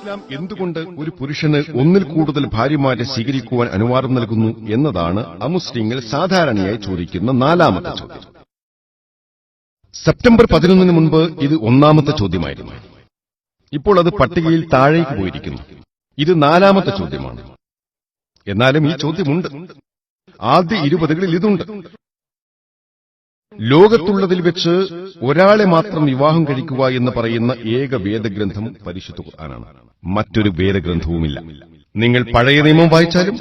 ഇസ്ലാം എന്തുകൊണ്ട് ഒരു പുരുഷന് ഒന്നിൽ കൂടുതൽ ഭാര്യമാരെ സ്വീകരിക്കുവാൻ അനുവാദം നൽകുന്നു എന്നതാണ് അമുസ്ലിങ്ങൾ സാധാരണയായി ചോദിക്കുന്ന നാലാമത്തെ ചോദ്യം. സെപ്റ്റംബർ പതിനൊന്നിന് മുൻപ് ഇത് ഒന്നാമത്തെ ചോദ്യമായിരുന്നു. ഇപ്പോൾ അത് പട്ടികയിൽ താഴേക്ക് പോയിരിക്കുന്നു. ഇത് നാലാമത്തെ ചോദ്യമാണ്. എന്നാലും ഈ ചോദ്യമുണ്ട്. ആദ്യ ഇരുപതുകളിൽ ഇതുണ്ട്. ലോകത്തുള്ളതിൽ വെച്ച് ഒരാളെ മാത്രം വിവാഹം കഴിക്കുക എന്ന് പറയുന്ന ഏക വേദഗ്രന്ഥം പരിശുദ്ധ ഖുർആനാണ്. മറ്റൊരു വേദഗ്രന്ഥവുമില്ല. നിങ്ങൾ പഴയ നിയമം വായിച്ചാലും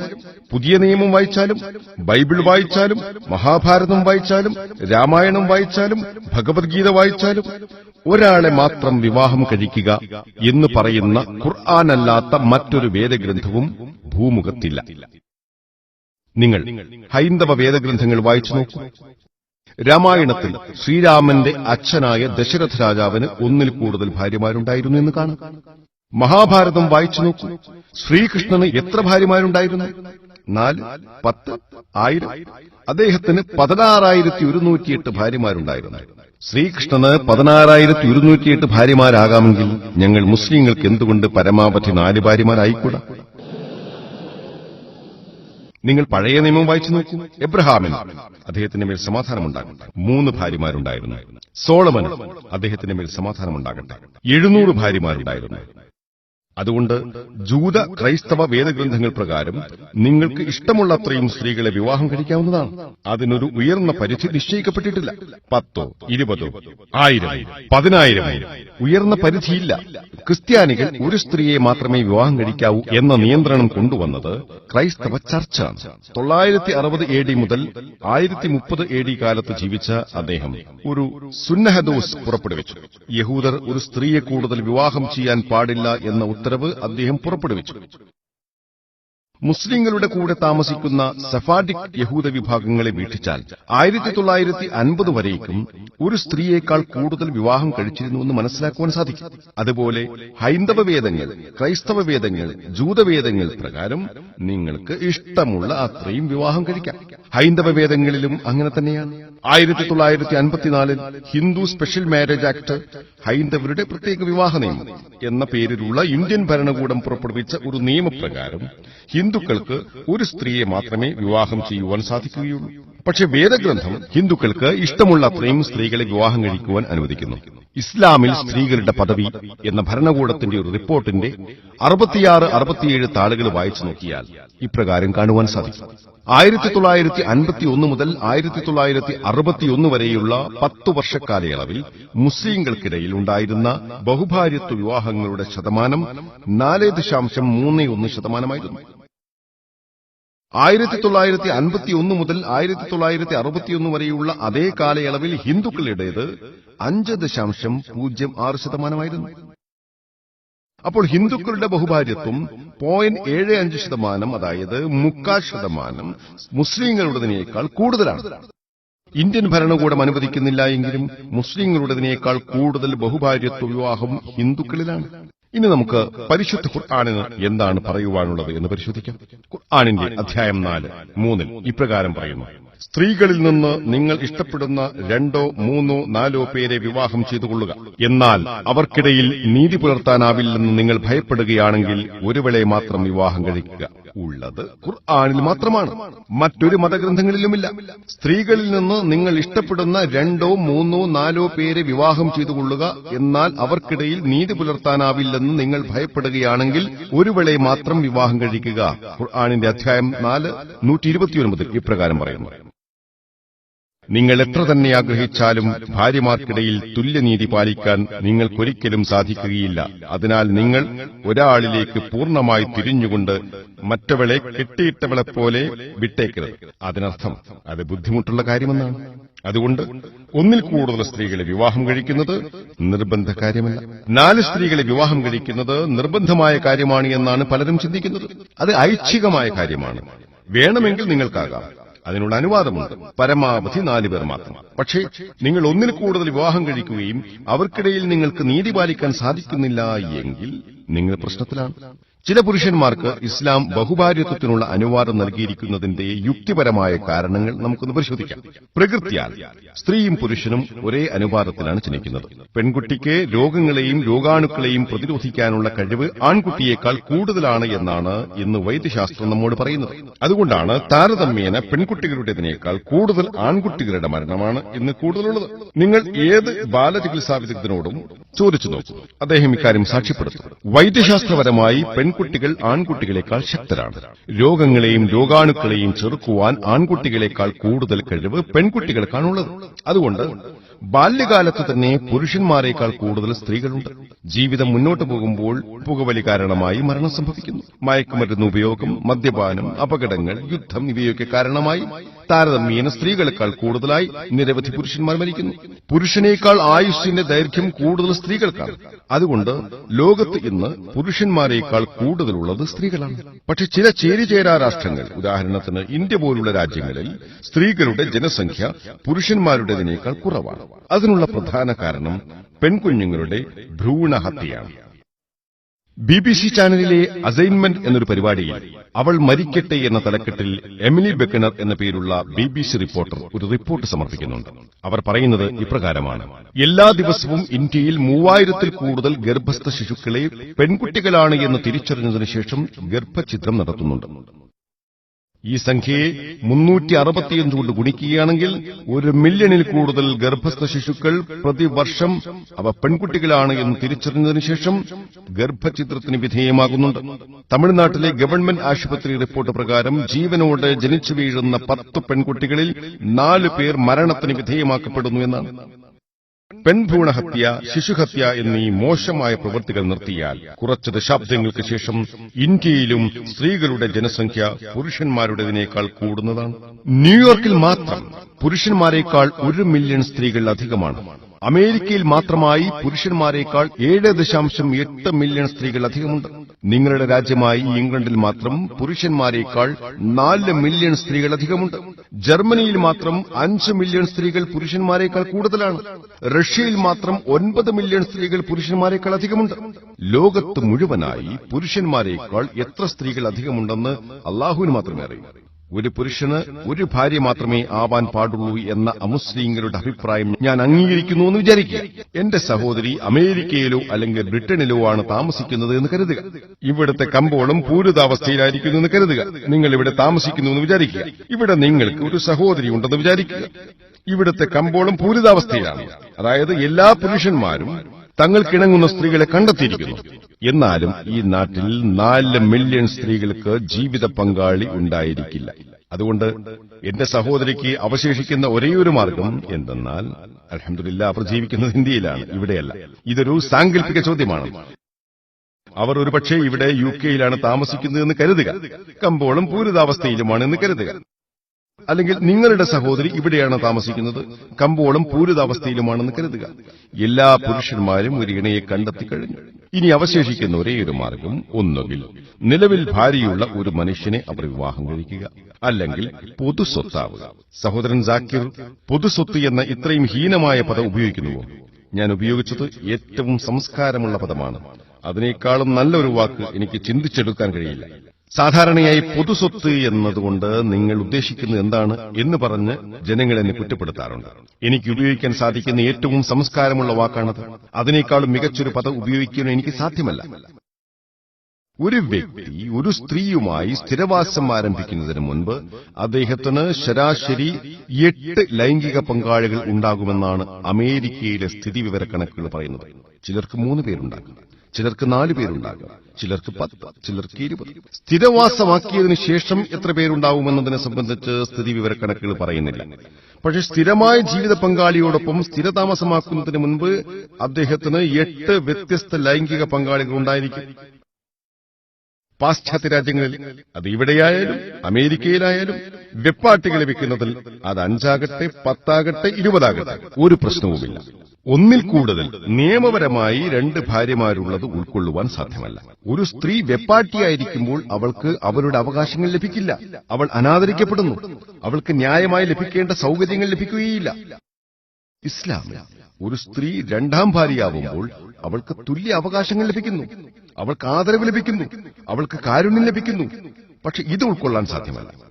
പുതിയ നിയമം വായിച്ചാലും ബൈബിൾ വായിച്ചാലും മഹാഭാരതം വായിച്ചാലും രാമായണം വായിച്ചാലും ഭഗവത്ഗീത വായിച്ചാലും ഒരാളെ മാത്രം വിവാഹം കഴിക്കുക എന്ന് പറയുന്ന ഖുർആാനല്ലാത്ത മറ്റൊരു വേദഗ്രന്ഥവും ഭൂമുഖത്തില്ല. നിങ്ങൾ ഹൈന്ദവ വേദഗ്രന്ഥങ്ങൾ വായിച്ചു നോക്കൂ. രാമായണത്തിൽ ശ്രീരാമന്റെ അച്ഛനായ ദശരഥ രാജാവിന് ഒന്നിൽ കൂടുതൽ ഭാര്യമാരുണ്ടായിരുന്നു എന്ന് കാണാം. മഹാഭാരതം വായിച്ചു നോക്കൂ. ശ്രീകൃഷ്ണന് എത്ര ഭാര്യമാരുണ്ടായിരുന്നു? നാല് പത്ത് ആയിരം. അദ്ദേഹത്തിന് പതിനാറായിരത്തി ഒരുന്നൂറ്റിയെട്ട് ഭാര്യമാരുണ്ടായിരുന്നു. ശ്രീകൃഷ്ണന് പതിനാറായിരത്തി ഒരുന്നൂറ്റിയെട്ട് ഭാര്യമാരാകാമെങ്കിൽ ഞങ്ങൾ മുസ്ലിങ്ങൾക്ക് എന്തുകൊണ്ട് പരമാവധി നാല് ഭാര്യമാരായിക്കൂടാ? നിങ്ങൾ പഴയ നിയമം വായിച്ചു നോക്കൂ. എബ്രഹാമിന് അദ്ദേഹത്തിന്റെ മേൽ സമാധാനമുണ്ടാകട്ടെ. മൂന്ന് ഭാര്യമാരുണ്ടായിരുന്നു. സോളമന് അദ്ദേഹത്തിന്റെ മേൽ സമാധാനമുണ്ടാകട്ടെ. എഴുന്നൂറ് ഭാര്യമാരുണ്ടായിരുന്നു. അതുകൊണ്ട് ജൂത ക്രൈസ്തവ വേദഗ്രന്ഥങ്ങൾ പ്രകാരം നിങ്ങൾക്ക് ഇഷ്ടമുള്ളത്രയും സ്ത്രീകളെ വിവാഹം കഴിക്കാവുന്നതാണ്. അതിനൊരു ഉയർന്ന പരിധി നിശ്ചയിക്കപ്പെട്ടിട്ടില്ല. പത്തോ ഇരുപതോ ആയിരം പതിനായിരം ഉയർന്ന പരിധിയില്ല. ക്രിസ്ത്യാനികൾ ഒരു സ്ത്രീയെ മാത്രമേ വിവാഹം കഴിക്കാവൂ എന്ന നിയന്ത്രണം കൊണ്ടുവന്നത് ക്രൈസ്തവ ചർച്ചാണ്. തൊള്ളായിരത്തി അറുപത് എ ഡി മുതൽ ആയിരത്തി മുപ്പത് എ ഡി കാലത്ത് ജീവിച്ച അദ്ദേഹം ഒരു സുന്നഹദോസ് പുറപ്പെടുവിച്ചു. യഹൂദർ ഒരു സ്ത്രീയെ കൂടുതൽ വിവാഹം ചെയ്യാൻ പാടില്ല എന്ന ഉത്തരവ് അദ്ദേഹം പുറപ്പെടുവിച്ചു. മുസ്ലിങ്ങളുടെ കൂടെ താമസിക്കുന്ന സഫാഡിക് യഹൂദ വിഭാഗങ്ങളെ വീക്ഷിച്ചാൽ ആയിരത്തി തൊള്ളായിരത്തി അൻപത് വരേക്കും ഒരു സ്ത്രീയേക്കാൾ കൂടുതൽ വിവാഹം കഴിച്ചിരുന്നുവെന്ന് മനസ്സിലാക്കുവാൻ സാധിക്കും. അതുപോലെ ഹൈന്ദവ വേദങ്ങൾ ക്രൈസ്തവ വേദങ്ങൾ ജൂതവേദങ്ങൾ പ്രകാരം നിങ്ങൾക്ക് ഇഷ്ടമുള്ള അത്രയും വിവാഹം കഴിക്കാം. ഹൈന്ദവ വേദങ്ങളിലും അങ്ങനെ തന്നെയാണ്. ആയിരത്തി തൊള്ളായിരത്തി അൻപത്തിനാലിൽ ഹിന്ദു സ്പെഷ്യൽ മാരേജ് ആക്ട് ഹൈന്ദവരുടെ പ്രത്യേക വിവാഹ നിയമം എന്ന പേരിലുള്ള ഇന്ത്യൻ ഭരണകൂടം പുറപ്പെടുവിച്ച ഒരു നിയമപ്രകാരം ഹിന്ദുക്കൾക്ക് ഒരു സ്ത്രീയെ മാത്രമേ വിവാഹം ചെയ്യുവാൻ സാധിക്കുകയുള്ളൂ. പക്ഷെ വേദഗ്രന്ഥം ഹിന്ദുക്കൾക്ക് ഇഷ്ടമുള്ള അത്രയും സ്ത്രീകളെ വിവാഹം കഴിക്കുവാൻ അനുവദിക്കുന്നു. ഇസ്ലാമിൽ സ്ത്രീകളുടെ പദവി എന്ന ഭരണകൂടത്തിന്റെ ഒരു റിപ്പോർട്ടിന്റെ അറുപത്തിയാറ് അറുപത്തിയേഴ് താളുകൾ വായിച്ചു നോക്കിയാൽ ഇപ്രകാരം കാണുവാൻ സാധിക്കും. ആയിരത്തി തൊള്ളായിരത്തി അൻപത്തി ഒന്ന് മുതൽ ആയിരത്തി തൊള്ളായിരത്തി അറുപത്തിയൊന്ന് വരെയുള്ള പത്തു വർഷക്കാലയളവിൽ മുസ്ലിങ്ങൾക്കിടയിൽ ഉണ്ടായിരുന്ന ബഹുഭാര്യത്വ വിവാഹങ്ങളുടെ ശതമാനം നാല് ദശാംശം മൂന്ന് ഒന്ന് ശതമാനമായിരുന്നു. ആയിരത്തി തൊള്ളായിരത്തി അൻപത്തി ഒന്ന് മുതൽ ആയിരത്തി തൊള്ളായിരത്തി അറുപത്തിയൊന്ന് വരെയുള്ള അതേ കാലയളവിൽ ഹിന്ദുക്കളുടേത് അഞ്ച് ദശാംശം പൂജ്യം ആറ് ശതമാനമായിരുന്നു. അപ്പോൾ ഹിന്ദുക്കളുടെ ബഹുഭാര്യത്വം പോയിന്റ് ഏഴ് അഞ്ച് ശതമാനം അതായത് മുക്കാൽ ശതമാനം മുസ്ലിങ്ങളുടേതിനേക്കാൾ കൂടുതലാണ്. ഇന്ത്യൻ ഭരണകൂടം അനുവദിക്കുന്നില്ല എങ്കിലും മുസ്ലിങ്ങളുടേതിനേക്കാൾ കൂടുതൽ ബഹുഭാര്യത്വ വിവാഹം ഹിന്ദുക്കളിലാണ്. ഇനി നമുക്ക് പരിശുദ്ധ ഖുർആാനിന് എന്താണ് പറയുവാനുള്ളത് എന്ന് പരിശോധിക്കാം. ഖുർആാനിന്റെ അധ്യായം നാല് മൂന്നിൽ ഇപ്രകാരം പറയുന്നു. സ്ത്രീകളിൽ നിന്ന് നിങ്ങൾ ഇഷ്ടപ്പെടുന്ന രണ്ടോ മൂന്നോ നാലോ പേരെ വിവാഹം ചെയ്തുകൊള്ളുക. എന്നാൽ അവർക്കിടയിൽ നീതി പുലർത്താനാവില്ലെന്ന് നിങ്ങൾ ഭയപ്പെടുകയാണെങ്കിൽ ഒരുവളെ മാത്രം വിവാഹം കഴിക്കുക. ഉള്ളത് ഖുർആാനിൽ മാത്രമാണ്. മറ്റൊരു മതഗ്രന്ഥങ്ങളിലുമില്ല. സ്ത്രീകളിൽ നിന്ന് നിങ്ങൾ ഇഷ്ടപ്പെടുന്ന രണ്ടോ മൂന്നോ നാലോ പേരെ വിവാഹം ചെയ്തുകൊള്ളുക. എന്നാൽ അവർക്കിടയിൽ നീതി പുലർത്താനാവില്ലെന്ന് നിങ്ങൾ ഭയപ്പെടുകയാണെങ്കിൽ ഒരുവളെ മാത്രം വിവാഹം കഴിക്കുക. ഖുർആാനിന്റെ അധ്യായം നാല് നൂറ്റി ഇരുപത്തിയൊൻപതിൽ ഇപ്രകാരം പറയുന്നു. നിങ്ങൾ എത്ര തന്നെ ആഗ്രഹിച്ചാലും ഭാര്യമാർക്കിടയിൽ തുല്യനീതി പാലിക്കാൻ നിങ്ങൾക്കൊരിക്കലും സാധിക്കുകയില്ല. അതിനാൽ നിങ്ങൾ ഒരാളിലേക്ക് പൂർണമായി തിരിഞ്ഞുകൊണ്ട് മറ്റവളെ കെട്ടിയിട്ടവളെപ്പോലെ വിട്ടേക്കരുത്. അതിനർത്ഥം അത് ബുദ്ധിമുട്ടുള്ള കാര്യമെന്നാണ്. അതുകൊണ്ട് ഒന്നിൽ കൂടുതൽ സ്ത്രീകളെ വിവാഹം കഴിക്കുന്നത് നിർബന്ധ കാര്യമല്ല. നാല് സ്ത്രീകളെ വിവാഹം കഴിക്കുന്നത് നിർബന്ധമായ കാര്യമാണ് എന്നാണ് പലരും ചിന്തിക്കുന്നത്. അത് ഐച്ഛികമായ കാര്യമാണ്. വേണമെങ്കിൽ നിങ്ങൾക്കാകാം. അതിനുള്ള അനുവാദമുണ്ട്. പരമാവധി നാലു പേർ മാത്രം. പക്ഷേ നിങ്ങൾ ഒന്നിൽ കൂടുതൽ വിവാഹം കഴിക്കുകയും അവർക്കിടയിൽ നിങ്ങൾക്ക് നീതി പാലിക്കാൻ സാധിക്കുന്നില്ല എങ്കിൽ നിങ്ങൾ പ്രശ്നത്തിലാണ്. ചില പുരുഷന്മാർക്ക് ഇസ്ലാം ബഹുഭാര്യത്വത്തിനുള്ള അനുവാദം നൽകിയിരിക്കുന്നതിന്റെ യുക്തിപരമായ കാരണങ്ങൾ നമുക്കൊന്ന് പരിശോധിക്കാം. പ്രകൃത്യാൽ സ്ത്രീയും പുരുഷനും ഒരേ അനുപാതത്തിലാണ് ജനിക്കുന്നത്. പെൺകുട്ടിക്ക് രോഗങ്ങളെയും രോഗാണുക്കളെയും പ്രതിരോധിക്കാനുള്ള കഴിവ് ആൺകുട്ടിയേക്കാൾ കൂടുതലാണ് എന്നാണ് ഇന്ന് വൈദ്യശാസ്ത്രം നമ്മോട് പറയുന്നത്. അതുകൊണ്ടാണ് താരതമ്യേന പെൺകുട്ടികളുടേതിനേക്കാൾ കൂടുതൽ ആൺകുട്ടികളുടെ മരണമാണ് ഇന്ന് കൂടുതലുള്ളത്. നിങ്ങൾ ഏത് ബാലചികിത്സാ വിദഗ്ധനോടും ചോദിച്ചു നോക്കും. അദ്ദേഹം ഇക്കാര്യം സാക്ഷ്യപ്പെടുത്തും. വൈദ്യശാസ്ത്രപരമായി പെൺകുട്ടികൾ ആൺകുട്ടികളെക്കാൾ ശക്തരാണ്. രോഗങ്ങളെയും രോഗാണുക്കളെയും ചെറുക്കുവാൻ ആൺകുട്ടികളെക്കാൾ കൂടുതൽ കഴിവ് പെൺകുട്ടികൾക്കാണുള്ളത്. അതുകൊണ്ട് ബാല്യകാലത്ത് തന്നെ പുരുഷന്മാരെക്കാൾ കൂടുതൽ സ്ത്രീകളുണ്ട്. ജീവിതം മുന്നോട്ട് പോകുമ്പോൾ പുകവലി കാരണമായി മരണം സംഭവിക്കുന്നു. മയക്കുമരുന്ന് ഉപയോഗം മദ്യപാനം അപകടങ്ങൾ യുദ്ധം ഇവയൊക്കെ കാരണമായി താരതമ്യേന സ്ത്രീകളെക്കാൾ കൂടുതലായി നിരവധി പുരുഷന്മാർ മരിക്കുന്നു. പുരുഷനേക്കാൾ ആയുസ്സിന്റെ ദൈർഘ്യം കൂടുതൽ സ്ത്രീകൾക്കാണ്. അതുകൊണ്ട് ലോകത്ത് ഇന്ന് പുരുഷന്മാരെക്കാൾ കൂടുതലുള്ളത് സ്ത്രീകളാണ്. പക്ഷെ ചില ചേരിചേരാ രാഷ്ട്രങ്ങൾ ഉദാഹരണത്തിന് ഇന്ത്യ പോലുള്ള രാജ്യങ്ങളിൽ സ്ത്രീകളുടെ ജനസംഖ്യ പുരുഷന്മാരുടേതിനേക്കാൾ കുറവാണ്. അതിനുള്ള പ്രധാന കാരണം പെൺകുഞ്ഞുങ്ങളുടെ ഭ്രൂണഹത്യയാണ്. ബി ബി സി ചാനലിലെ അസൈൻമെന്റ് എന്നൊരു പരിപാടിയിൽ അവൾ മരിക്കട്ടെ എന്ന തലക്കെട്ടിൽ എമിലി ബെക്കണർ എന്ന പേരുള്ള ബി ബി സി റിപ്പോർട്ടർ ഒരു റിപ്പോർട്ട് സമർപ്പിക്കുന്നുണ്ട്. അവർ പറയുന്നത് ഇപ്രകാരമാണ്. എല്ലാ ദിവസവും ഇന്ത്യയിൽ മൂവായിരത്തിൽ കൂടുതൽ ഗർഭസ്ഥ ശിശുക്കളെ പെൺകുട്ടികളാണ് എന്ന് തിരിച്ചറിഞ്ഞതിനു ശേഷം ഗർഭഛിദ്രം നടത്തുന്നുണ്ട്. ഈ സംഖ്യയെ മുന്നൂറ്റി അറുപത്തിയഞ്ച് കൊണ്ട് ഗുണിക്കുകയാണെങ്കിൽ ഒരു മില്യണിൽ കൂടുതൽ ഗർഭസ്ഥ ശിശുക്കൾ പ്രതിവർഷം അവ പെൺകുട്ടികളാണ് എന്ന് തിരിച്ചറിഞ്ഞതിനു ശേഷം ഗർഭചിത്രത്തിന് വിധേയമാകുന്നുണ്ട്. തമിഴ്നാട്ടിലെ ഗവൺമെന്റ് ആശുപത്രി റിപ്പോർട്ട് പ്രകാരം ജീവനോടെ ജനിച്ചു വീഴുന്ന പത്ത് പെൺകുട്ടികളിൽ നാല് പേർ മരണത്തിന് വിധേയമാക്കപ്പെടുന്നു എന്നാണ്. പെൺഭ്രൂണഹത്യ ശിശുഹത്യ എന്നീ മോശമായ പ്രവൃത്തികൾ നിർത്തിയാൽ കുറച്ച് ദശാബ്ദങ്ങൾക്ക് ശേഷം ഇന്ത്യയിലും സ്ത്രീകളുടെ ജനസംഖ്യ പുരുഷന്മാരുടേതിനേക്കാൾ കൂടുന്നതാണ്. ന്യൂയോർക്കിൽ മാത്രം പുരുഷന്മാരെക്കാൾ ഒരു മില്യൺ സ്ത്രീകൾ അധികമാണ്. അമേരിക്കയിൽ മാത്രമായി പുരുഷന്മാരെക്കാൾ ഏഴ് ദശാംശം എട്ട് മില്യൺ സ്ത്രീകൾ അധികമുണ്ട്. നിങ്ങളുടെ രാജ്യമായി ഇംഗ്ലണ്ടിൽ മാത്രം പുരുഷന്മാരെക്കാൾ നാല് മില്യൺ സ്ത്രീകൾ അധികമുണ്ട്. ജർമ്മനിയിൽ മാത്രം അഞ്ച് മില്യൺ സ്ത്രീകൾ പുരുഷന്മാരെക്കാൾ കൂടുതലാണ്. റഷ്യയിൽ മാത്രം ഒൻപത് മില്യൺ സ്ത്രീകൾ പുരുഷന്മാരെക്കാൾ അധികമുണ്ട്. ലോകത്ത് മുഴുവനായി പുരുഷന്മാരെക്കാൾ എത്ര സ്ത്രീകൾ അധികമുണ്ടെന്ന് അള്ളാഹുവിന് മാത്രമേ അറിയൂ. ഒരു പുരുഷന് ഒരു ഭാര്യ മാത്രമേ ആവാൻ പാടുള്ളൂ എന്ന അമുസ്ലിങ്ങളുടെ അഭിപ്രായം ഞാൻ അംഗീകരിക്കുന്നു എന്ന് വിചാരിക്കുക. എന്റെ സഹോദരി അമേരിക്കയിലോ അല്ലെങ്കിൽ ബ്രിട്ടനിലോ ആണ് താമസിക്കുന്നത് എന്ന് കരുതുക. ഇവിടുത്തെ കമ്പോളം പൂരിതാവസ്ഥയിലായിരിക്കുന്നു എന്ന് കരുതുക. നിങ്ങൾ ഇവിടെ താമസിക്കുന്നു എന്ന് വിചാരിക്കുക. ഇവിടെ നിങ്ങൾക്ക് ഒരു സഹോദരി ഉണ്ടെന്ന് വിചാരിക്കുക. ഇവിടുത്തെ കമ്പോളം പൂരിതാവസ്ഥയിലാണ്. അതായത് എല്ലാ പുരുഷന്മാരും തങ്ങൾക്കിണങ്ങുന്ന സ്ത്രീകളെ കണ്ടെത്തിയിരിക്കുന്നു. എന്നാലും ഈ നാട്ടിൽ നാല് മില്യൺ സ്ത്രീകൾക്ക് ജീവിത പങ്കാളി ഉണ്ടായിരിക്കില്ല. അതുകൊണ്ട് എന്റെ സഹോദരിക്ക് അവശേഷിക്കുന്ന ഒരേയൊരു മാർഗം എന്തെന്നാൽ അലഹമില്ല അവർ ജീവിക്കുന്നത് ഇന്ത്യയിലാണ് ഇവിടെയല്ല. ഇതൊരു സാങ്കല്പിക ചോദ്യമാണ്. അവർ ഒരുപക്ഷെ ഇവിടെ യു കെയിലാണ് താമസിക്കുന്നതെന്ന് കരുതുക. കമ്പോളം പൂരിതാവസ്ഥയിലുമാണ് എന്ന് കരുതുക. അല്ലെങ്കിൽ നിങ്ങളുടെ സഹോദരി ഇവിടെയാണ് താമസിക്കുന്നത്. കമ്പോളം പൂരിതാവസ്ഥയിലുമാണെന്ന് കരുതുക. എല്ലാ പുരുഷന്മാരും ഒരു ഇണയെ കണ്ടെത്തി കഴിഞ്ഞു. ഇനി അവശേഷിക്കുന്ന ഒരേയൊരു മാർഗം ഒന്നുകിൽ നിലവിൽ ഭാര്യയുള്ള ഒരു മനുഷ്യനെ അവർ വിവാഹം കഴിക്കുക. അല്ലെങ്കിൽ പൊതുസ്വത്താവുക സഹോദരൻ ജാക്കിർ പൊതുസ്വത്ത് എന്ന ഇത്രയും ഹീനമായ പദം ഉപയോഗിക്കുന്നുവോ? ഞാൻ ഉപയോഗിച്ചത് ഏറ്റവും സംസ്കാരമുള്ള പദമാണ്. അതിനേക്കാളും നല്ലൊരു വാക്ക് എനിക്ക് ചിന്തിച്ചെടുക്കാൻ കഴിയില്ല. സാധാരണയായി പൊതുസ്വത്ത് എന്നതുകൊണ്ട് നിങ്ങൾ ഉദ്ദേശിക്കുന്നത് എന്താണ് എന്ന് പറഞ്ഞ് ജനങ്ങൾ എന്നെ കുറ്റപ്പെടുത്താറുണ്ട്. എനിക്ക് ഉപയോഗിക്കാൻ സാധിക്കുന്ന ഏറ്റവും സംസ്കാരമുള്ള വാക്കാണത്. അതിനേക്കാളും മികച്ചൊരു പദം ഉപയോഗിക്കാൻ എനിക്ക് സാധ്യമല്ല. ഒരു വ്യക്തി ഒരു സ്ത്രീയുമായി സ്ഥിരവാസം ആരംഭിക്കുന്നതിന് മുൻപ് അദ്ദേഹത്തിന് ശരാശരി എട്ട് ലൈംഗിക പങ്കാളികൾ ഉണ്ടാകുമെന്നാണ് അമേരിക്കയിലെ സ്ഥിതിവിവര കണക്കുകൾ പറയുന്നത്. ചിലർക്ക് മൂന്ന് പേരുണ്ടാകും. ചിലർക്ക് നാല് പേരുണ്ടാകും. ചിലർക്ക് പത്ത് ചിലർക്ക് ഇരുപത്. സ്ഥിരവാസമാക്കിയതിനു ശേഷം എത്ര പേരുണ്ടാവുമെന്നതിനെ സംബന്ധിച്ച് സ്ഥിതി വിവരക്കണക്കുകൾ പറയുന്നില്ല. പക്ഷേ സ്ഥിരമായ ജീവിത പങ്കാളിയോടൊപ്പം സ്ഥിരതാമസമാക്കുന്നതിന് മുൻപ് അദ്ദേഹത്തിന് എട്ട് വ്യത്യസ്ത ലൈംഗിക പങ്കാളികൾ ഉണ്ടായിരിക്കും. പാശ്ചാത്യ രാജ്യങ്ങളിൽ അത് ഇവിടെയായാലും അമേരിക്കയിലായാലും വെപ്പാട്ടികൾ വിൽക്കുന്നതിൽ അത് അഞ്ചാകട്ടെ പത്താകട്ടെ ഇരുപതാകട്ടെ ഒരു പ്രശ്നവുമില്ല. ഒന്നിൽ കൂടുതൽ നിയമപരമായി രണ്ട് ഭാര്യമാരുള്ളത് ഉൾക്കൊള്ളുവാൻ സാധ്യമല്ല. ഒരു സ്ത്രീ വെപ്പാട്ടിയായിരിക്കുമ്പോൾ അവൾക്ക് അവരുടെ അവകാശങ്ങൾ ലഭിക്കില്ല. അവൾ അനാദരിക്കപ്പെടുന്നു. അവൾക്ക് ന്യായമായി ലഭിക്കേണ്ട സൗകര്യങ്ങൾ ലഭിക്കുകയില്ല. ഇസ്ലാമിൽ ഒരു സ്ത്രീ രണ്ടാം ഭാര്യയാവുമ്പോൾ അവൾക്ക് തുല്യ അവകാശങ്ങൾ ലഭിക്കുന്നു. അവൾക്ക് ആദരവ് ലഭിക്കുന്നു. അവൾക്ക് കാരുണ്യം ലഭിക്കുന്നു. പക്ഷെ ഇത് ഉൾക്കൊള്ളാൻ സാധ്യമല്ല.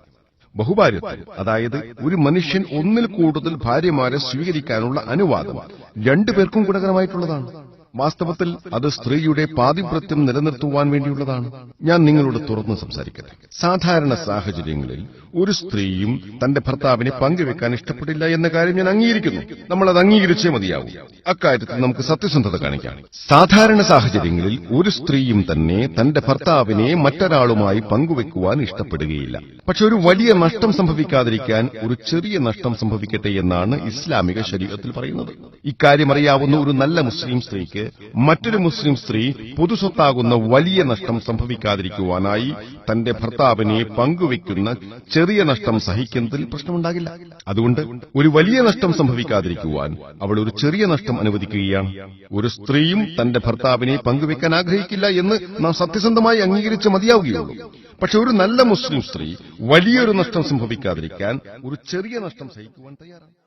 ബഹുഭാര്യത്വം അതായത് ഒരു മനുഷ്യൻ ഒന്നിൽ കൂടുതൽ ഭാര്യമാരെ സ്വീകരിക്കാനുള്ള അനുവാദം രണ്ടുപേർക്കും ഗുണകരമായിട്ടുള്ളതാണ്. വാസ്തവത്തിൽ അത് സ്ത്രീയുടെ പാതിപ്രത്യം നിലനിർത്തുവാൻ വേണ്ടിയുള്ളതാണ്. ഞാൻ നിങ്ങളോട് തുറന്നു സംസാരിക്കട്ടെ. സാധാരണ സാഹചര്യങ്ങളിൽ ഒരു സ്ത്രീയും തന്റെ ഭർത്താവിനെ പങ്കുവെക്കാൻ ഇഷ്ടപ്പെട്ടില്ല എന്ന കാര്യം ഞാൻ അംഗീകരിക്കുന്നു. നമ്മൾ അത് അംഗീകരിച്ചേ മതിയാവും. അക്കാര്യത്തിൽ നമുക്ക് സത്യസന്ധത കാണിക്കാം. സാധാരണ സാഹചര്യങ്ങളിൽ ഒരു സ്ത്രീയും തന്നെ തന്റെ ഭർത്താവിനെ മറ്റൊരാളുമായി പങ്കുവെക്കുവാൻ ഇഷ്ടപ്പെടുകയില്ല. പക്ഷെ ഒരു വലിയ നഷ്ടം സംഭവിക്കാതിരിക്കാൻ ഒരു ചെറിയ നഷ്ടം സംഭവിക്കട്ടെ എന്നാണ് ഇസ്ലാമിക ശരീരത്തിൽ പറയുന്നത്. ഇക്കാര്യം അറിയാവുന്ന ഒരു നല്ല മുസ്ലിം മറ്റൊരു മുസ്ലിം സ്ത്രീ പൊതുസ്വത്താകുന്ന വലിയ നഷ്ടം സംഭവിക്കാതിരിക്കുവാനായി തന്റെ ഭർത്താവിനെ പങ്കുവെക്കുന്ന ചെറിയ നഷ്ടം സഹിക്കുന്നതിൽ പ്രശ്നമുണ്ടാകില്ല. അതുകൊണ്ട് ഒരു വലിയ നഷ്ടം സംഭവിക്കാതിരിക്കുവാൻ അവൾ ഒരു ചെറിയ നഷ്ടം അനുവദിക്കുകയാണ്. ഒരു സ്ത്രീയും തന്റെ ഭർത്താവിനെ പങ്കുവെക്കാൻ ആഗ്രഹിക്കില്ല എന്ന് നാം സത്യസന്ധമായി അംഗീകരിച്ച് മതിയാവുകയുള്ളൂ. പക്ഷെ ഒരു നല്ല മുസ്ലിം സ്ത്രീ വലിയൊരു നഷ്ടം സംഭവിക്കാതിരിക്കാൻ ഒരു ചെറിയ നഷ്ടം സഹിക്കുവാൻ തയ്യാറാണ്.